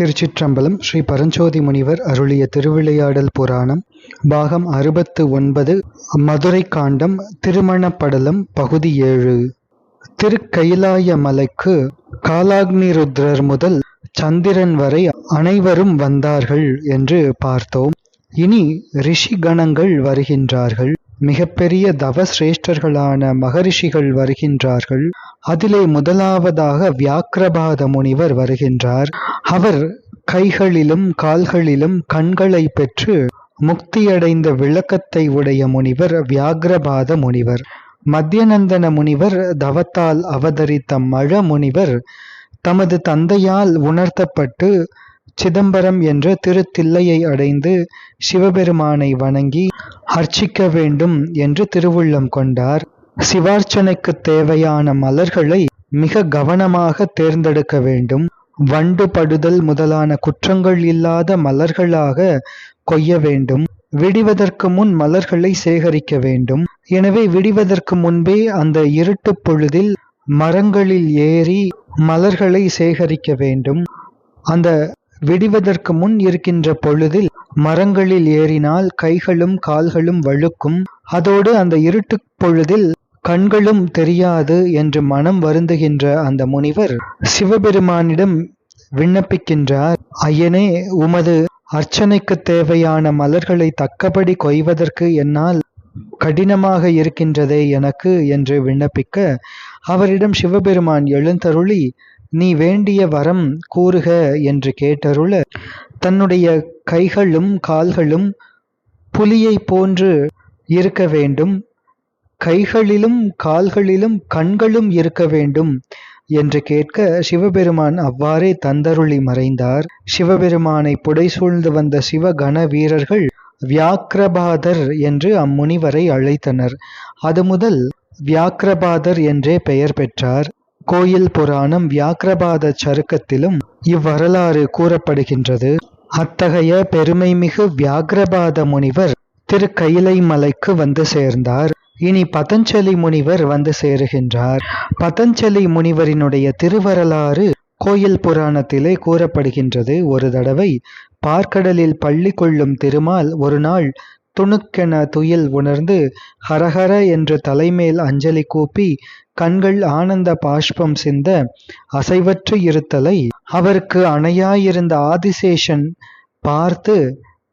திருச்சிற்றம்பலம் ஸ்ரீ பரஞ்சோதி முனிவர் அருளிய திருவிளையாடல் புராணம் பாகம் அறுபத்து ஒன்பது மதுரை காண்டம் திருமணப்படலம் பகுதி ஏழு. திருக்கயிலாய மலைக்கு காலாக்னிருத்ரர் முதல் சந்திரன் வரை அனைவரும் வந்தார்கள் என்று பார்த்தோம். இனி ரிஷி கணங்கள் வருகின்றார்கள். மிகப்பெரிய தவசிரேஷ்டர்களான மகரிஷிகள் வருகின்றார்கள். அதிலே முதலாவதாக வியாக்கிரபாத முனிவர் வருகின்றார். அவர் கைகளிலும் கால்களிலும் கண்களை பெற்று முக்தியடைந்த விளக்கத்தை உடைய முனிவர் வியாக்கிரபாத முனிவர். மத்தியநந்தன முனிவர் தவத்தால் அவதரித்த மழ முனிவர் தமது தந்தையால் உணர்த்தப்பட்டு சிதம்பரம் என்ற திருத்தில்லையை அடைந்து சிவபெருமானை வணங்கி அர்ச்சிக்க வேண்டும் என்று திருவுள்ளம் கொண்டார். சிவார்ச்சனைக்கு தேவையான மலர்களை மிக கவனமாக தேர்ந்தெடுக்க வேண்டும். வண்டு படுதல் முதலான குற்றங்கள் இல்லாத மலர்களாக கொய்ய வேண்டும். விடிவதற்கு முன் மலர்களை சேகரிக்க வேண்டும். எனவே விடிவதற்கு முன்பே அந்த இருட்டு பொழுதில் மரங்களில் ஏறி மலர்களை சேகரிக்க வேண்டும். அந்த விடிவதற்கு முன் இருக்கின்ற பொழுதில் மரங்களில் ஏறினால் கைகளும் கால்களும் வழுக்கும். அதோடு அந்த இருட்டு பொழுதில் கண்களும் தெரியாது என்று மனம் வருந்துகின்ற அந்த முனிவர் சிவபெருமானிடம் விண்ணப்பிக்கின்றார். ஐயனே உமது அர்ச்சனைக்கு தேவையான மலர்களை தக்கபடி கொய்வதற்கு என்னால் கடினமாக இருக்கின்றதே எனக்கு என்று விண்ணப்பிக்க அவரிடம் சிவபெருமான் எழுந்தருளி நீ வேண்டிய வரம் கூறுக என்று கேட்டருள தன்னுடைய கைகளும் கால்களும் புலியை போன்று இருக்க வேண்டும். கைகளிலும் கால்களிலும் கண்களும் இருக்க வேண்டும் என்று கேட்க சிவபெருமான் அவ்வாறே தந்தருளி மறைந்தார். சிவபெருமானை புடைசூழ்ந்து வந்த சிவகண வீரர்கள் வியாக்கிரபாதர் என்று அம்முனிவரை அழைத்தனர். அது முதல் வியாக்கிரபாதர் என்றே பெயர் பெற்றார். கோயில் புராணம் வியாக்கிரபாத சருக்கத்திலும் இவ்வரலாறு கூறப்படுகின்றது. அத்தகைய பெருமைமிகு வியாக்கிரபாத முனிவர் திருக்கயிலை மலைக்கு வந்து சேர்ந்தார். இனி பதஞ்சலி முனிவர் வந்து சேருகின்றார். பதஞ்சலி முனிவரினுடைய திருவரலாறு கோயில் புராணத்திலே கூறப்படுகின்றது. ஒரு தடவை பார்க்கடலில் பள்ளி கொள்ளும் திருமால் ஒரு நாள் துணுக்கென துயில் உணர்ந்து ஹரஹர என்று தலைமேல் அஞ்சலி கூப்பி கண்கள் ஆனந்த பாஷ்பம் சிந்த அசைவற்று இருத்தலை அவருக்கு அணையாயிருந்த ஆதிசேஷன் பார்த்து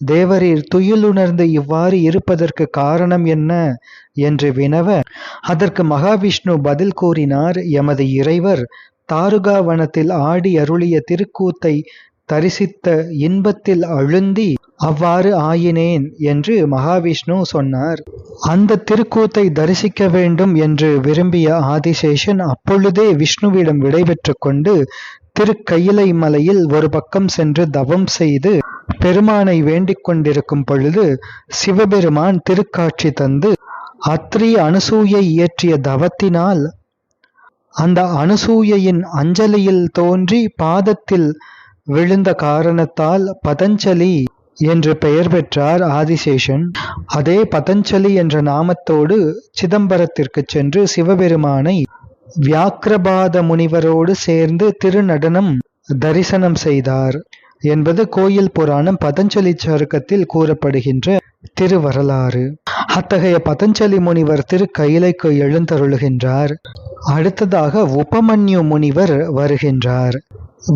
தேவரீர் துயிலுணர்ந்து இவ்வாறு இருப்பதற்கு காரணம் என்ன? என்று வினவ அதற்கு மகாவிஷ்ணு பதில் கூறினார் எமது இறைவர் தாருகாவனத்தில் ஆடி அருளிய திருக்கூத்தை தரிசித்த இன்பத்தில் அழுந்தி அவ்வாறு ஆயினேன் என்று மகாவிஷ்ணு சொன்னார். அந்த திருக்கூத்தை தரிசிக்க வேண்டும் என்று விரும்பிய ஆதிசேஷன் அப்பொழுதே விஷ்ணுவிடம் விடைபெற்று கொண்டு திருக்கயிலை மலையில் ஒரு பக்கம் சென்று தவம் செய்து பெருமானை வேண்டிக் கொண்டிருக்கும் பொழுது சிவபெருமான் திருக்காட்சி தந்து அத்ரி அனுசூயை இயற்றிய தவத்தினால் அந்த அனுசூயையின் அஞ்சலியில் தோன்றி பாதத்தில் விழுந்த காரணத்தால் பதஞ்சலி என்று பெயர் பெற்றார் ஆதிசேஷன். அதே பதஞ்சலி என்ற நாமத்தோடு சிதம்பரத்திற்கு சென்று சிவபெருமானை வியாக்கிரபாத முனிவரோடு சேர்ந்து திருநடனம் தரிசனம் செய்தார். என்பது கோயில் புராணம் பதஞ்சலி சருக்கத்தில் கூறப்படுகின்ற திருவரலாறு. அத்தகைய பதஞ்சலி முனிவர் திரு கைலைக்கு எழுந்தருளுகின்றார். அடுத்ததாக உபமன்யு முனிவர் வருகின்றார்.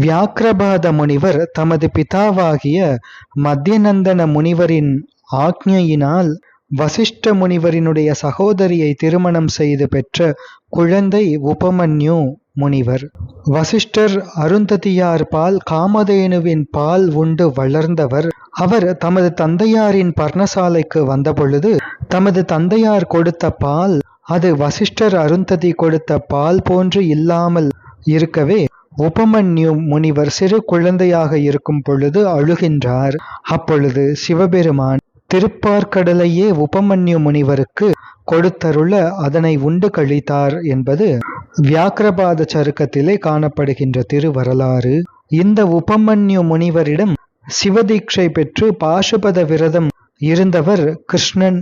வியாக்கிரபாத முனிவர் தமது பிதாவாகிய மத்தியநந்தன முனிவரின் ஆக்ஞையினால் வசிஷ்ட முனிவரினுடைய சகோதரியை திருமணம் செய்து பெற்ற குழந்தை உபமன்யு. முனிவர் வசிஷ்டர் அருந்ததியார் பால் காமதேனுவின் பால் உண்டு வளர்ந்தவர். அவர் தமது தந்தையாரின் பர்ணசாலைக்கு வந்தபொழுது தமது தந்தையார் கொடுத்த பால் அது வசிஷ்டர் அருந்ததி கொடுத்த பால் போன்று இல்லாமல் இருக்கவே உபமன்யு முனிவர் சிறு குழந்தையாக இருக்கும் பொழுது அழுகின்றார். அப்பொழுது சிவபெருமான் திருப்பார்கடலையே உபமன்யு முனிவருக்கு கொடுத்தருள அதனை உண்டு கழித்தார் என்பது வியாக்கிரபாத சருக்கத்திலே காணப்படுகின்ற திருவரலாறு. இந்த உபமன்யு முனிவரிடம் சிவதீட்சை பெற்று பாசுபத விரதம் இருந்தவர் கிருஷ்ணன்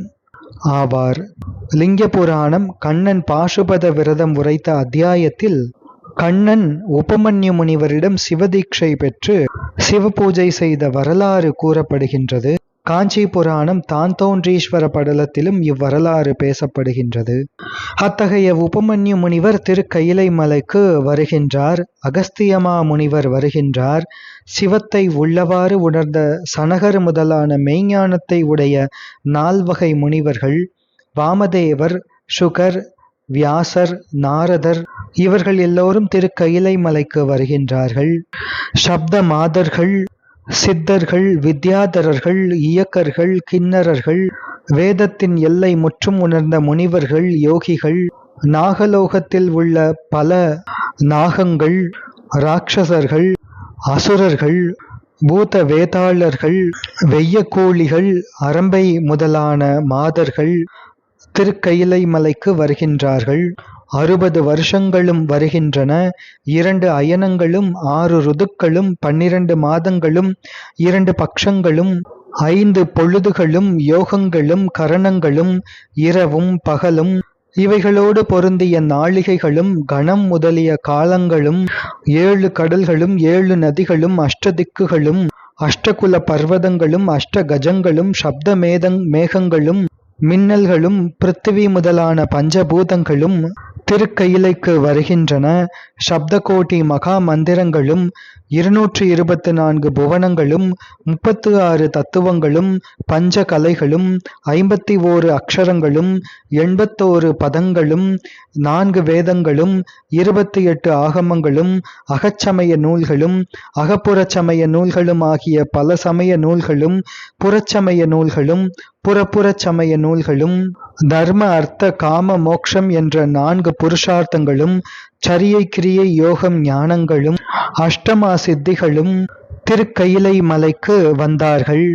ஆவார். லிங்க புராணம் கண்ணன் பாசுபத விரதம் உரைத்த அத்தியாயத்தில் கண்ணன் உபமன்யு முனிவரிடம் சிவதீட்சை பெற்று சிவபூஜை செய்த வரலாறு கூறப்படுகின்றது. காஞ்சி புராணம் தாந்தோன்றீஸ்வர படலத்திலும் இவ்வரலாறு பேசப்படுகின்றது. அத்தகைய உபமன்யு முனிவர் திருக்கயிலை மலைக்கு வருகின்றார். அகஸ்தியமா முனிவர் வருகின்றார். சிவத்தை உள்ளவாறு உணர்ந்த சனகர் முதலான மெய்ஞானத்தை உடைய நால்வகை முனிவர்கள் வாமதேவர் சுகர் வியாசர் நாரதர் இவர்கள் எல்லோரும் திருக்கயிலை மலைக்கு வருகின்றார்கள். சப்த மாதர்கள் சித்தர்கள் வித்யாதரர்கள் இயக்கர்கள் கிண்ணறர்கள் வேதத்தின் எல்லை முற்றும் உணர்ந்த முனிவர்கள் யோகிகள் நாகலோகத்தில் உள்ள பல நாகங்கள் ராட்சசர்கள் அசுரர்கள் பூத வேதாளர்கள் வெய்யக்கூலிகள் அரம்பை முதலான மாதர்கள் திருக்கயிலை மலைக்கு வருகின்றார்கள். அறுபது வருஷங்களும் வருகின்றன. இரண்டு அயனங்களும் ஆறு ருதுக்களும் பன்னிரண்டு மாதங்களும் இரண்டு பக்ஷங்களும் ஐந்து பொழுதுகளும் யோகங்களும் கரணங்களும் இரவும் பகலும். இவைகளோடு பொருந்திய நாழிகைகளும் கணம் முதலிய காலங்களும் ஏழு கடல்களும் ஏழு நதிகளும் அஷ்டதிக்குகளும் அஷ்டகுல பர்வதங்களும் அஷ்ட கஜங்களும் சப்த மேதங் மேகங்களும் மின்னல்களும் பிருத்திவி முதலான பஞ்சபூதங்களும் திருக்கயிலைக்கு வருகின்றன. சப்தகோட்டி மகா மந்திரங்களும் இருநூற்றி இருபத்தி நான்கு புவனங்களும் முப்பத்து ஆறு தத்துவங்களும் பஞ்ச கலைகளும் ஐம்பத்தி ஓரு அக்ஷரங்களும் எண்பத்தோரு பதங்களும் நான்கு வேதங்களும் இருபத்தி எட்டு ஆகமங்களும் அகச்சமய நூல்களும் அகப்புறச்சமய நூல்களும் ஆகிய பல சமய நூல்களும் புறச்சமய நூல்களும் புறப்புறச் சமய நூல்களும் தர்ம அர்த்த காம மோக்ஷம் என்ற நான்கு புருஷார்த்தங்களும் சரியை கிரியை யோகம் ஞானங்களும் அஷ்டமா சித்திகளும் திருக்கயிலை மலைக்கு வந்தார்கள்.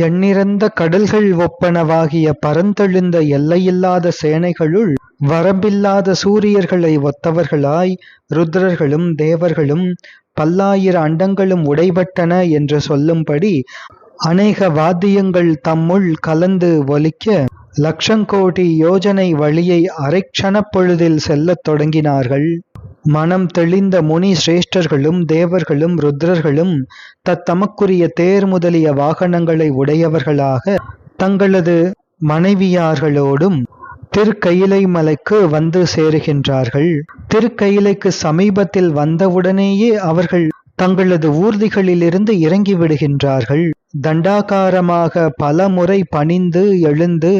எண்ணிறந்த கடல்கள் ஒப்பனவாகிய பரந்தெழுந்த எல்லையில்லாத சேனைகளுள் வரம்பில்லாத சூரியர்களை ஒத்தவர்களாய் ருத்ரர்களும் தேவர்களும் பல்லாயிர அண்டங்களும் உடைபட்டன என்று சொல்லும்படி அநேக வாத்தியங்கள் தம்முள் கலந்து ஒலிக்க லட்சங்கோடி யோஜனை வழியை அரைக்ஷணப் பொழுதில் செல்லத் தொடங்கினார்கள். மனம் தெளிந்த முனி சிரேஷ்டர்களும் தேவர்களும் ருத்ரர்களும் தத்தமக்குரிய தேர் முதலிய வாகனங்களை உடையவர்களாக தங்களது மனைவியார்களோடும் திருக்கயிலை மலைக்கு வந்து சேருகின்றார்கள். திருக்கயிலைக்கு சமீபத்தில் வந்தவுடனேயே அவர்கள் தங்களது ஊர்திகளிலிருந்து இறங்கி விடுகின்றார்கள் தண்டாகாரமாக பல முறை பணிந்து எழுந்து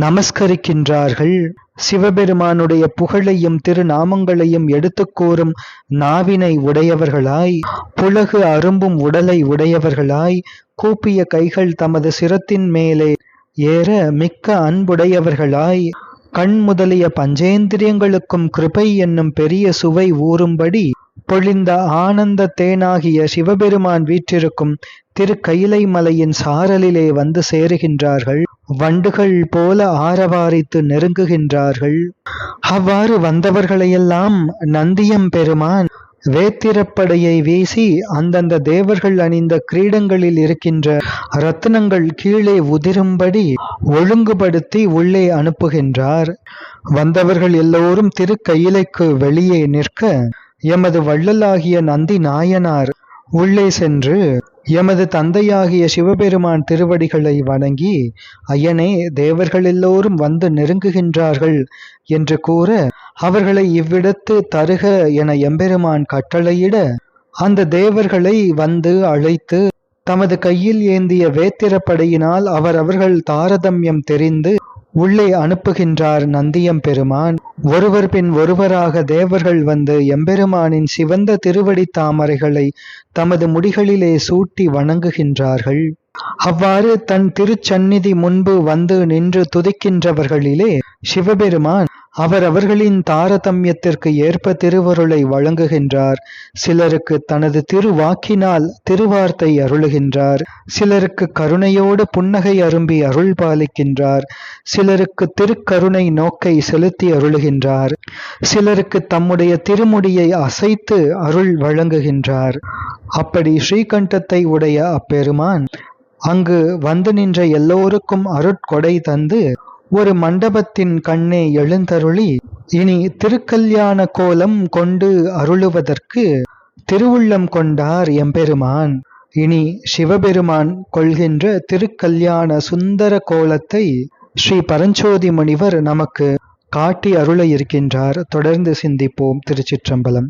நமஸ்கரிக்கின்றார்கள். சிவபெருமானுடைய புகழையும் திருநாமங்களையும் எடுத்து கூறும் நாவினை உடையவர்களாய் புலகு அரும்பும் உடலை உடையவர்களாய் கூப்பிய கைகள் தமது சிரத்தின் மேலே ஏற மிக்க அன்புடையவர்களாய் கண் முதலிய பஞ்சேந்திரியங்களுக்கும் கிருபை என்னும் பெரிய சுவை ஊறும்படி பொழிந்த ஆனந்த தேனாகிய சிவபெருமான் வீற்றிருக்கும் திருக்கயிலை மலையின் சாரலிலே வந்து சேருகின்றார்கள். வண்டுகள் போல ஆரவாரித்து நெருங்குகின்றார்கள். அவ்வாறு வந்தவர்களையெல்லாம் நந்தியம் பெருமான் வேத்திரப்படையை வீசி அந்தந்த தேவர்கள் அணிந்த கிரீடங்களில் இருக்கின்ற ரத்னங்கள் கீழே உதிரும்படி ஒழுங்குபடுத்தி உள்ளே அனுப்புகின்றார். வந்தவர்கள் எல்லோரும் திருக்கயிலைக்கு வெளியே நிற்க எமது வள்ளலாகிய நந்தி நாயனார் உள்ளே சென்று எமது தந்தையாகிய சிவபெருமான் திருவடிகளை வணங்கி ஐயனே தேவர்கள் எல்லோரும் வந்து நெருங்குகின்றார்கள் என்று கூற அவர்களை இவ்விடத்து தருக என எம்பெருமான் கட்டளையிட அந்த தேவர்களை வந்து அழைத்து தமது கையில் ஏந்திய வேத்திரப்படையினால் அவர் அவர்கள் தாரதமியம் தெரிந்து உள்ளே அனுப்புகின்றார் நந்தியம் பெருமான். ஒருவர் பின் ஒருவராக தேவர்கள் வந்து எம்பெருமானின் சிவந்த திருவடி தாமரைகளை தமது முடிகளிலே சூட்டி வணங்குகின்றார்கள். அவ்வாறு தன் திருச்சந்நிதி முன்பு வந்து நின்று துதிக்கின்றவர்களிலே சிவபெருமான் அவர் அவர்களின் தாரதமியத்திற்கு ஏற்ப திருவருளை வழங்குகின்றார். சிலருக்கு தனது திருவாக்கினால் திருவார்த்தை அருளுகின்றார். சிலருக்கு கருணையோடு புன்னகை அரும்பி அருள் பாலிக்கின்றார். சிலருக்கு திருக்கருணை நோக்கை செலுத்தி அருளுகின்றார். சிலருக்கு தம்முடைய திருமுடியை அசைத்து அருள் வழங்குகின்றார். அப்படி ஸ்ரீகண்டத்தை உடைய அப்பெருமான் அங்கு வந்து நின்ற எல்லோருக்கும் அருட்கொடை தந்து ஒரு மண்டபத்தின் கண்ணே எழுந்தருளி இனி திருக்கல்யாண கோலம் கொண்டு அருளுவதற்கு திருவுள்ளம் கொண்டார் எம்பெருமான். இனி சிவபெருமான் கொள்கின்ற திருக்கல்யாண சுந்தர கோலத்தை ஸ்ரீ பரஞ்சோதி முனிவர் நமக்கு காட்டி அருள இருக்கின்றார். தொடர்ந்து சிந்திப்போம் திருச்சிற்றம்பலம்.